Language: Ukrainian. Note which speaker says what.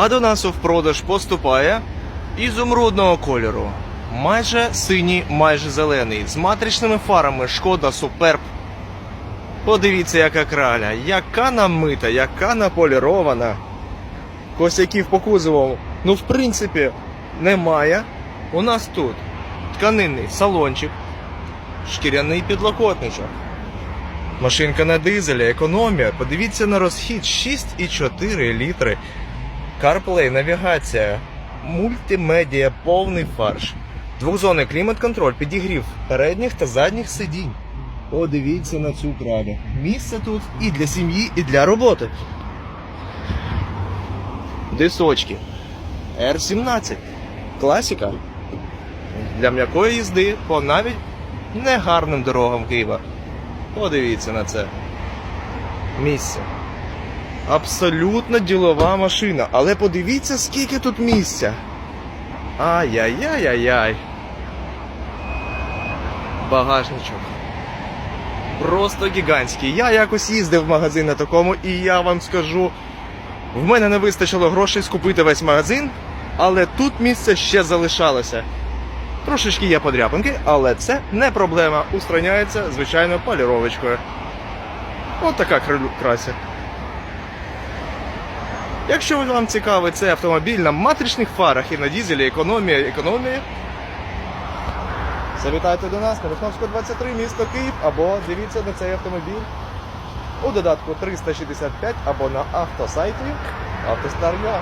Speaker 1: А до нас у продаж поступає ізумрудного кольору. Майже синій, майже зелений. З матричними фарами шкода суперб. Подивіться, яка краля, яка намита, яка наполірована. Косяків по кузову, ну, в принципі, немає. У нас тут тканинний салончик, шкіряний підлокотничок. Машинка на дизелі, економія. Подивіться на розхід 6,4 літри. CarPlay, навігація, мультимедіа, повний фарш. Двохзонний клімат-контроль, підігрів передніх та задніх сидінь. Подивіться на цю кралю. Місце тут і для сім'ї, і для роботи. Дисочки. R17. Класіка. Для м'якої їзди по навіть негарним дорогам Києва. Подивіться на це. Місце. Абсолютно ділова машина. Але подивіться, скільки тут місця. Ай-яй-яй-яй-яй. Багажничок. Просто гігантський. Я якось їздив в магазин на такому, і я вам скажу, в мене не вистачило грошей скупити весь магазин, але тут місце ще залишалося. Трошечки є подряпинки, але це не проблема. Устраняється, звичайно, поліровочкою. От така крася. Якщо вам цікавий цей автомобіль на матричних фарах і на дізелі економія, економія, завітайте до нас на Рухновську 23, місто Київ, або дивіться на цей автомобіль у додатку 365 або на автосайті автостар.ua.